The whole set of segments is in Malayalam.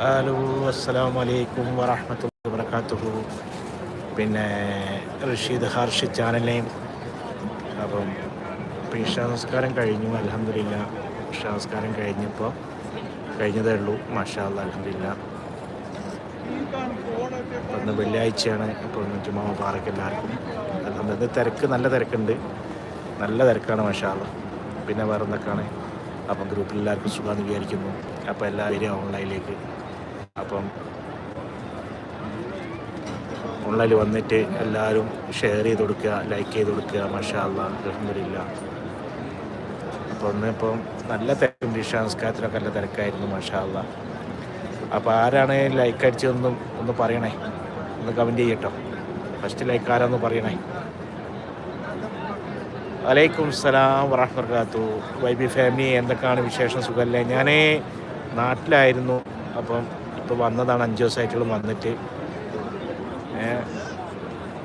ഹലോ അസ്സാം വലൈക്കും വറഹമത്തുള്ള വർക്കാത്തുഹു പിന്നെ റഷീദ് ഹർഷി ചാനലിനെയും അപ്പം ഇപ്പം നമസ്കാരം കഴിഞ്ഞു അലഹമില്ല ഇഷ നമസ്കാരം കഴിഞ്ഞപ്പോൾ കഴിഞ്ഞതേ ഉള്ളൂ മഷാല്ല അലഹമില്ല ഇന്ന് വെള്ളിയാഴ്ചയാണ് ഒന്ന് ജുമാ മുബാറക്ക് എല്ലാവർക്കും. അലഹമില്ല തിരക്ക് നല്ല തിരക്കുണ്ട്. നല്ല തിരക്കാണ് മാഷാ പിന്നെ വേറെ എന്തൊക്കെയാണ് അപ്പം ഗ്രൂപ്പിൽ എല്ലാവർക്കും സുഖമെന്ന് വിചാരിക്കുന്നു. അപ്പോൾ എല്ലാവരും ഓൺലൈനിലേക്ക് അപ്പം ഓൺലൈനിൽ വന്നിട്ട് എല്ലാവരും ഷെയർ ചെയ്ത് കൊടുക്കുക ലൈക്ക് ചെയ്ത് കൊടുക്കുക. മഷാല്ല അലഹമില്ല അപ്പോൾ ഇപ്പം നല്ല തിരക്കും ഇഷാംസ്കാരത്തിലൊക്കെ നല്ല തിരക്കായിരുന്നു മഷാല്ല അപ്പോൾ ആരാണ് ലൈക്ക് അടിച്ചതെന്നും ഒന്ന് പറയണേ. ഒന്ന് കമന്റ് ചെയ്യട്ടോ. ഫസ്റ്റ് ലൈക്ക് ആരാന്ന് പറയണേ. വലൈക്കും സലാം വറഹ്മത്തുള്ളാഹി വൈബി ഫാമിലി എന്തൊക്കെയാണ് വിശേഷം? സുഖമല്ലേ? ഞാൻ നാട്ടിലായിരുന്നു. അപ്പം ഇപ്പോൾ വന്നതാണ് അഞ്ച് ദിവസമായിട്ടുള്ള വന്നിട്ട് ഏ,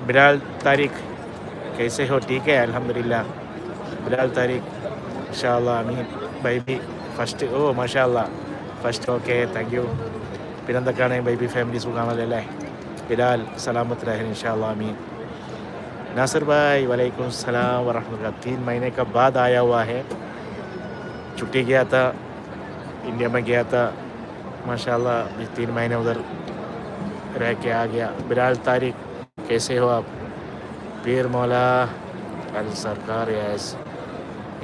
ബിലാൽ താരിഖ് कैसे हो ठीक है अल्हम्दुलिल्लाह ബിലാൽ താരിഖ് ഇൻഷാല്ലാ അമീൻ ബൈബി first oh മാഷാല്ലാ first okay thank you പിന്നെന്തൊക്കെയാണ് ബൈബി ഫാമിലി സുഖാണല്ലോ അല്ലേ ബിലാൽ സലാമത്ത് ഇൻഷാല്ലാ അമീൻ नासिर भाई वालेकुम सलाम वरहमतुल्लाह तीन महीने का बाद आया हुआ है छुट्टी गया था इंडिया में गया था ماشاء اللہ بھی تین مہینے ادھر رہ کے آ گیا۔ بلال طارق، کیسے ہو آپ؟ پیر مولا ال سرکار یس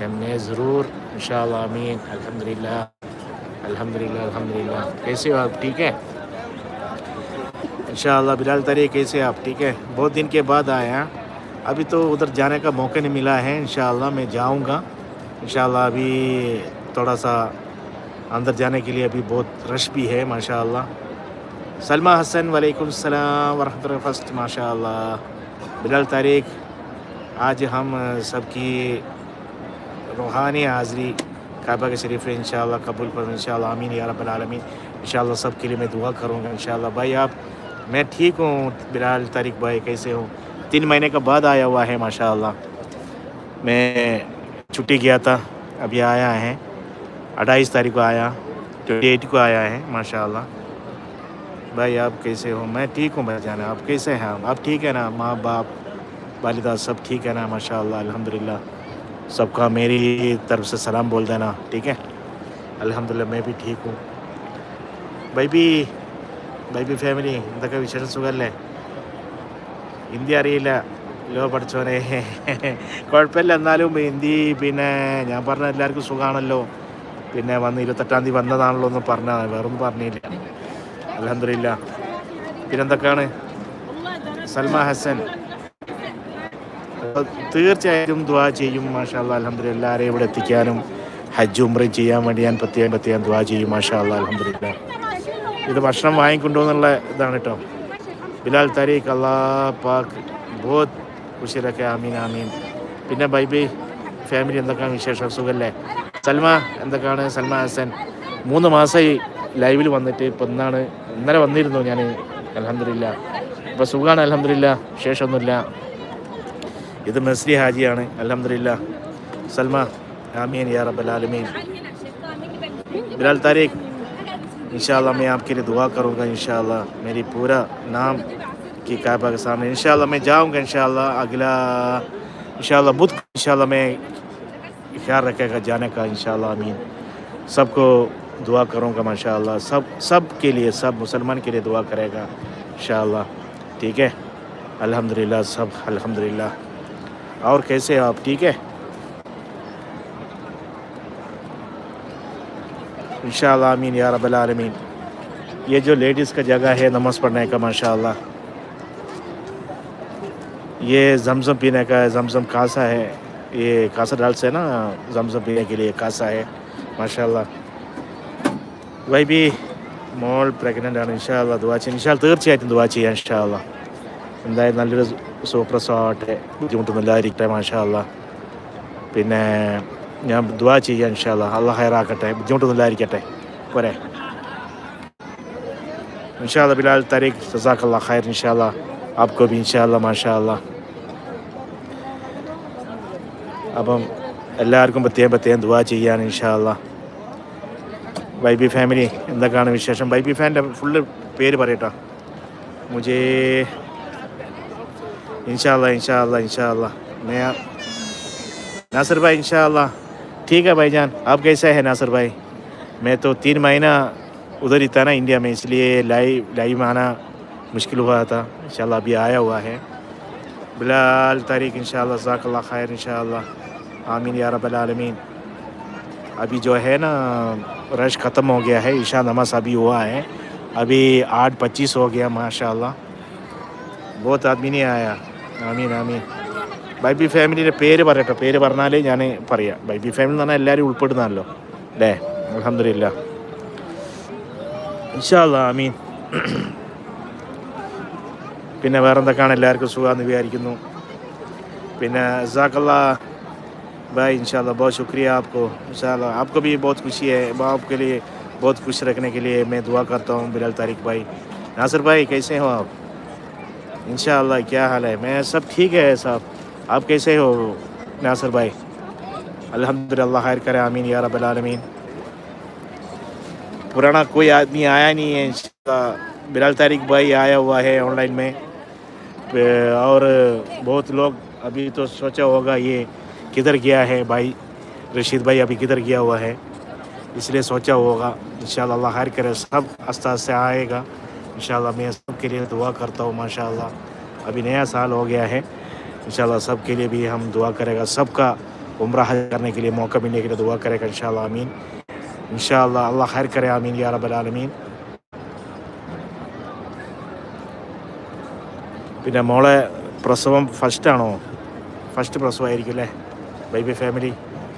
ہم نے ضرور ان شاء اللہ امین الحمد للہ الحمد للہ الحمد للہ کیسے ہو آپ؟ ٹھیک ہے ان شاء اللہ بلال طارق، کیسے آپ؟ ٹھیک ہے بہت دن کے بعد آئے ہیں۔ ابھی تو ادھر جانے کا موقع نہیں ملا ہے ان شاء اللہ میں جاؤں گا۔ ان شاء اللہ ابھی تھوڑا سا اندر جانے کے لیے ابھی بہت رش بھی ہے ماشاء اللہ سلمہ حسن، وعلیکم السلام ورحمۃ اللہ فسٹ ماشاء اللہ بلال طارق، آج ہم سب کی روحانی حاضری کعبہ کے شریف انشاءاللہ قبول پر انشاءاللہ۔ آمین یا رب العالمین۔ انشاءاللہ سب کے لیے میں دعا کروں گا، انشاءاللہ۔ بھائی آپ، میں ٹھیک ہوں، بلال طارق بھائی کیسے ہوں؟ تین مہینے کا بعد آیا ہوا ہے، ماشاءاللہ۔ میں چھٹی گیا تھا، ابھی آیا ہے۔ अट्ठाईस तारीख को आया ट्वेंटी एट को आया है माशाल्लाह भाई आप कैसे हो मैं ठीक हूँ भाई जाना आप कैसे हैं आप ठीक है ना माँ बाप वालिदा सब ठीक है ना माशाल्लाह अल्हम्दुलिल्लाह सबका मेरी तरफ से सलाम बोल देना ठीक है अल्हम्दुलिल्लाह मैं भी ठीक हूँ ബൈബി ബൈബി ഫാമിലി എന്തൊക്കെ വിശേഷം സുഖമല്ലേ ഹിന്ദി അറിയില്ല ലോ പഠിച്ചോനെ കുഴപ്പമില്ല എന്നാലും ഹിന്ദി പിന്നെ ഞാൻ പറഞ്ഞ എല്ലാവർക്കും സുഖമാണല്ലോ പിന്നെ വന്ന് ഇരുപത്തെട്ടാം തീയതി വന്നതാണല്ലോ എന്ന് പറഞ്ഞാൽ വേറൊന്നും പറഞ്ഞില്ല. അലഹമില്ല പിന്നെന്തൊക്കെയാണ്? സൽമ ഹസൻ. തീർച്ചയായിട്ടും ദ്വാ ചെയ്യും. മാഷാ അല്ല അലഹമില്ല എല്ലാവരെയും ഇവിടെ എത്തിക്കാനും ഹജ്ജ് ഉംറയും ചെയ്യാൻ വേണ്ടി ഞാൻ പ്രത്യേകം പ്രത്യേകം ദ്വാ ചെയ്യും. മാഷാ അല്ല അലഹമില്ല ഇത് ഭക്ഷണം വാങ്ങിക്കൊണ്ടുവന്നുള്ള ഇതാണ് കേട്ടോ ബിലാൽ താരീഖ് അള്ളാ പാക്ക് ബോത്ത് കുശിലൊക്കെ. ആമീൻ ആമീൻ. പിന്നെ ബൈബി ഫാമിലി എന്തൊക്കെയാണ് വിശേഷം? സുഖല്ലേ? സൽമ എന്തൊക്കെയാണ് സൽമ ഹസൻ മൂന്ന് മാസമായി ലൈവിൽ വന്നിട്ട് ഇപ്പം ഇന്നാണ് ഇന്നലെ വന്നിരുന്നു ഞാൻ അലഹമില്ല ഇപ്പോൾ സുഖമാണ് അലഹമില്ല വിശേഷമൊന്നുമില്ല ഇത് മെസ്രി ഹാജിയാണ് അലഹമില്ല സൽമ ആമീൻ യാ റബ്ബൽ ആലമീൻ बिलाल तारिक इंशाल्लाह मैं आपके लिए दुआ करूँगा इंशाल्लाह मेरी पूरा नाम की काबा के सामने इंशाल्लाह मैं जाऊँगा इंशाल्लाह अगला इंशाल्लाह बुध خیال رکھے گا جانے کا، انشاءاللہ امین سب کو دعا کروں گا، ماشاءاللہ۔ سب سب کے لیے، سب مسلمان کے لیے دعا کرے گا، انشاءاللہ۔ ٹھیک ہے؟ الحمدللہ، سب الحمدللہ۔ اور کیسے آپ؟ ٹھیک ہے؟ انشاءاللہ امین یا رب العالمین۔ یہ جو لیڈیز کا جگہ ہے نماز پڑھنے کا، ماشاءاللہ۔ یہ زمزم پینے کا ہے، زمزم کاسا ہے۔ ये कासा डाल से ना जमजम पीने के लिए कासा है മാഷാല്ല വൈബി മോൾ പ്രഗ്നൻ്റ് ആണ് ഇൻഷാല്ല ദുവാ ചെയ്യാൻ ഇൻഷാൽ തീർച്ചയായിട്ടും ദുവാ ചെയ്യാം ഇൻഷാല്ല എന്തായാലും നല്ലൊരു സൂപ്രസവമാവട്ടെ ബുദ്ധിമുട്ടൊന്നുമില്ലാതിരിക്കട്ടെ മാഷാല്ല പിന്നെ ഞാൻ ദുവാ ചെയ്യാം ഇൻഷാല്ല അള്ളാഹ് ഹയറാക്കട്ടെ ബുദ്ധിമുട്ടൊന്നുമില്ലാതിരിക്കട്ടെ പോരെ ഇൻഷാല്ല ബിലാൽ താരിഖ് ജസാഖല്ലാ ഖൈർ ഇൻഷാല്ല ആപ്കോ ബി ഇൻഷാല്ല മാഷാല്ല അപ്പം എല്ലാവർക്കും പ്രത്യേകം പ്രത്യേകം ദുവാ ചെയ്യാൻ ഇൻഷാല്ല വൈബി ഫാമിലി، എന്തൊക്കെയാണ് വിശേഷം? വൈബി ഫാൻ്റെ ഫുള്ള് പേര് പറയട്ടോ. മുജേ انشاءاللہ انشاءاللہ انشاءاللہ میں ناصر بھائی انشاءاللہ ٹھیک ہے بھائی جان آپ کیسا ہے ناصر بھائی میں تو تین مہینہ ادھر ہی تھا نا انڈیا میں اس لیے لائی لائی میں آنا مشکل ہوا تھا انشاءاللہ ابھی آیا ہوا ہے بلال تاریخ انشاءاللہ ذاک اللہ خیر انشاءاللہ आमीन या रब्बल आलमीन अभी जो है ना रश ख़त्म हो गया है ईशा नमाज अभी हुआ है अभी आठ पच्चीस हो गया माशाल्लाह बहुत आदमी नहीं आया ആമീൻ ആമീൻ ബൈബി ഫാമിലിയുടെ പേര് പറയട്ടെ പേര് പറഞ്ഞാലേ ഞാൻ പറയാം ബൈബി ഫാമിലി എന്ന് പറഞ്ഞാൽ എല്ലാവരും ഉൾപ്പെടുന്നതല്ലോ അല്ലേ അലഹമില്ല ഇൻഷാല്ല ആമീൻ പിന്നെ വേറെ എന്തൊക്കെയാണ് എല്ലാവർക്കും സുഖമെന്ന് വിചാരിക്കുന്നു പിന്നെ ജസാക്കല്ലാ بھائی، انشاءاللہ بہت شکریہ آپ کو، انشاءاللہ۔ آپ کو بھی بہت خوشی ہے آپ کے لیے بہت خوش رکھنے کے لیے میں دعا کرتا ہوں، بلال طارق بھائی۔ ناصر بھائی، کیسے ہو آپ؟ انشاءاللہ، کیا حال ہے؟ میں سب ٹھیک ہے صاحب۔ آپ کیسے ہو ناصر بھائی؟ الحمدللہ، خیر کرے، آمین یا رب العالمین۔ پرانا کوئی آدمی آیا نہیں ہے، انشاءاللہ۔ بلال طارق بھائی آیا ہوا ہے آن لائن میں۔ اور بہت لوگ ابھی تو سوچا ہوگا یہ کدھر گیا ہے بھائی؟ رشید بھائی ابھی کدھر گیا ہوا ہے؟ اس لیے سوچا ہوگا، انشاءاللہ اللہ خیر کرے، سب آستہ سے آئے گا۔ انشاءاللہ میں سب کے لیے دعا کرتا ہوں، ماشاءاللہ۔ ابھی نیا سال ہو گیا ہے۔ انشاءاللہ سب کے لیے بھی ہم دعا کرے گا۔ سب کا عمرہ حج کرنے کے لیے موقع ملنے کے لیے دعا کرے گا، انشاءاللہ۔ آمین۔ انشاءاللہ اللہ خیر کرے، آمین یا رب العالمین۔ പിന്നെ മോളെ പ്രസവം ഫസ്റ്റാണോ ഫസ്റ്റ് പ്രസവമായിരിക്കും അല്ലേ? بھائی بھائی فیملی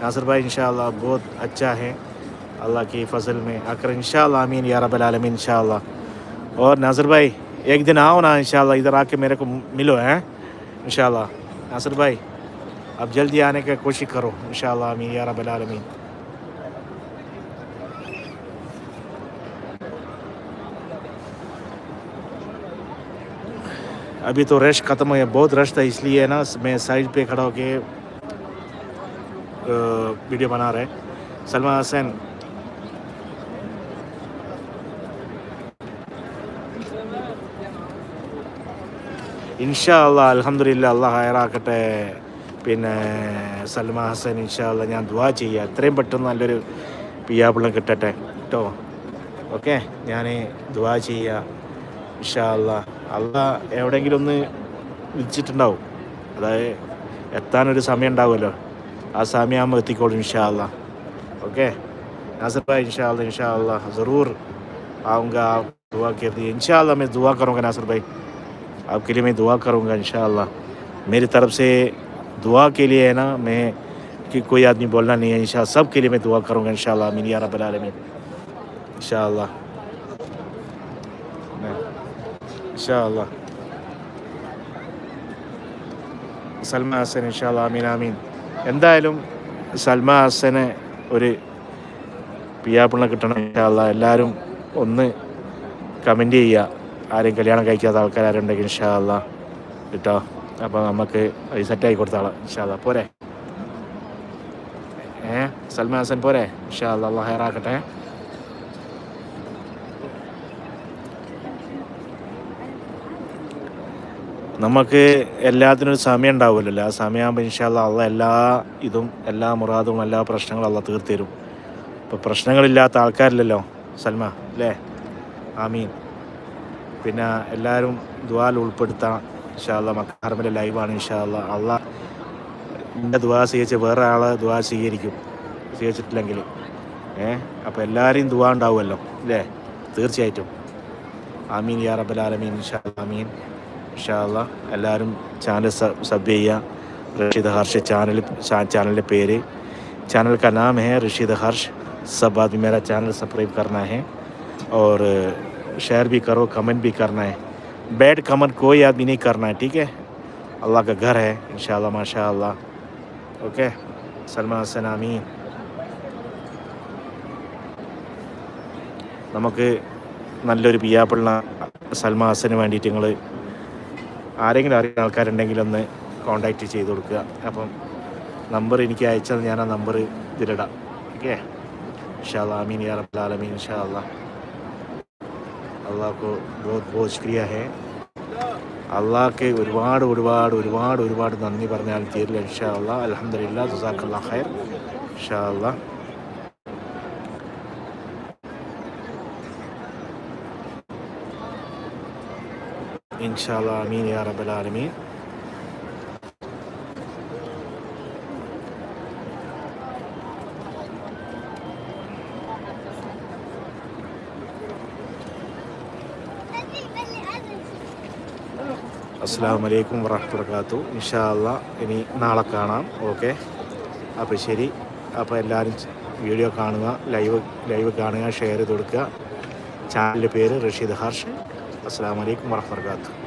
ناصر بھائی انشاءاللہ بہت اچھا ہے اللہ کی فضل میں آ کر انشاءاللہ امین یا رب العالمین، انشاءاللہ۔ اور ناصر بھائی، ایک دن آؤ نا انشاءاللہ، ادھر آ کے میرے کو ملو، ہیں؟ انشاءاللہ۔ ناصر بھائی، اب جلدی آنے کی کوشش کرو، انشاءاللہ امین یا رب العالمین۔ ابھی تو رش ختم ہو گیا بہت رش تھا، اس لیے نا میں سائڈ پہ کھڑا ہو کے वीडियो बना रहे सलमा हसन ഇൻഷാ അല്ലാ അലഹമില്ല അള്ളാഹ് ഹയറാക്കട്ടെ പിന്നെ സൽമ ഹസൻ ഇൻഷാ അല്ലാ ഞാൻ ദുവാ ചെയ്യുക എത്രയും പെട്ടെന്ന് നല്ലൊരു പിയാപ്പിള്ളം കിട്ടട്ടെ കേട്ടോ ഓക്കെ ഞാൻ ദുവാ ചെയ്യുക ഇൻഷാ അല്ലാ അള്ളാ എവിടെയെങ്കിലും ഒന്ന് വിളിച്ചിട്ടുണ്ടാവും അതായത് എത്താനൊരു സമയം ഉണ്ടാവുമല്ലോ آ سامیہ اگتیکوڑ انشاءاللہ اوکے ناصر بھائی انشاءاللہ انشاءاللہ ضرور آؤں گا آپ دعا کے لیے انشاءاللہ میں دعا کروں گا ناصر بھائی آپ کے لیے میں دعا کروں گا انشاءاللہ میری طرف سے دعا کے لیے ہے نا میں کہ کوئی آدمی بولنا نہیں ہے انشاءاللہ سب کے لیے میں دعا کروں گا انشاءاللہ امین یا رب العالمین انشاءاللہ انشاءاللہ سلمہ حسن انشاءاللہ امین آمین എന്തായാലും സൽമാ ഹസനെ ഒരു പിയാപ്പിളിനെ കിട്ടണം എല്ലാവരും ഒന്ന് കമന്റ് ചെയ്യുക ആരെയും കല്യാണം കഴിക്കാത്ത ആൾക്കാരുണ്ടെങ്കിൽ ഇൻഷാല്ല കേട്ടോ? അപ്പോൾ നമുക്ക് സെറ്റാക്കി കൊടുത്താളാം ഇൻഷാല്ല പോരെ? ഏ? സൽമാൻ ഹസൻ പോരെ? ഇൻഷാല്ല അള്ളാഹ് ഹെയറാക്കട്ടെ നമുക്ക് എല്ലാത്തിനും ഒരു സമയം ഉണ്ടാവുമല്ലോ. ആ സമയമാകുമ്പോൾ ഇൻഷാല്ല അള്ള എല്ലാ ഇതും എല്ലാ മുറാദും എല്ലാ പ്രശ്നങ്ങളും അള്ള തീർത്തരും തരും. ഇപ്പോൾ പ്രശ്നങ്ങളില്ലാത്ത ആൾക്കാരില്ലല്ലോ സൽമ അല്ലേ? ആമീൻ. പിന്നെ എല്ലാവരും ദ്വാൽ ഉൾപ്പെടുത്താം. ഇൻഷാല്ല മക്കാർമിന്റെ ലൈവാണ് ഇൻഷാല്ല അള്ള എന്റെ ദ്വാ സ്വീകരിച്ച് വേറെ ആളെ ദ്വാ സ്വീകരിക്കും. സ്വീകരിച്ചിട്ടില്ലെങ്കിൽ. ഏ? അപ്പോൾ എല്ലാവരെയും ദ്വാ ഉണ്ടാവുമല്ലോ അല്ലേ? തീർച്ചയായിട്ടും. ആമീൻ യാ റബ്ബൽ ആലമീൻ ഇൻഷാ ആമീൻ. ഇൻഷാല്ല എല്ലാവരും ചാനൽ സബ് ചെയ്യുക റഷീദ് ഹർഷ ചാനൽ ചാനലിൻ്റെ പേര് चैनल का नाम है रशीद हर्ष सब आदमी मेरा चैनल सब्सक्राइब करना है और शेयर भी करो कमेंट भी करना है बैड कमेंट कोई आदमी नहीं करना है ठीक है अल्लाह का घर है इंशाल्लाह माशाल्लाह ओके सलमा हसन आमीन നമുക്ക് നല്ലൊരു പിയാപ്പിള്ള സൽമാ ഹസന് വേണ്ടിയിട്ട് നിങ്ങൾ ആരെങ്കിലും അറിയുന്ന ആൾക്കാരുണ്ടെങ്കിൽ ഒന്ന് കോണ്ടാക്റ്റ് ചെയ്ത് കൊടുക്കുക. അപ്പം നമ്പർ എനിക്ക് അയച്ചാൽ ഞാൻ ആ നമ്പർ ഇതിലിടാം. ഓക്കെ ഇൻഷാല്ല അമീൻ യാ റബ്ബുൽ ആലമീൻ ഇൻഷാല്ല അള്ളാഹ് കോ ബോത് ബോത് ഹേ. അള്ളാഹ്ക്ക് ഒരുപാട് ഒരുപാട് ഒരുപാട് ഒരുപാട് നന്ദി പറഞ്ഞാൽ തീരില്ല ഇൻഷാ അള്ളാഹ് അലഹമില്ല ജസാഖ് അല്ലാ ഖൈർ. ഇൻഷാ അള്ളാഹ് ഇൻഷാ amin അമീൻ യാ റബ്ബൽ ആലമീൻ. അസ്സാം വലൈക്കും വറഹ്മത്തുള്ളാഹി ഇൻഷാ അള്ളാ ഇനി നാളെ കാണാം. ഓക്കെ? അപ്പോൾ ശരി. അപ്പോൾ എല്ലാവരും വീഡിയോ കാണുക ലൈവ് ലൈവ് കാണുക ഷെയർ ചെയ്ത് കൊടുക്കുക. ചാനലിന്റെ പേര് റഷീദ് ഹർഷ്. അസ്സാം വലൈക്കും വറഹ്മത്തുള്ളാഹി.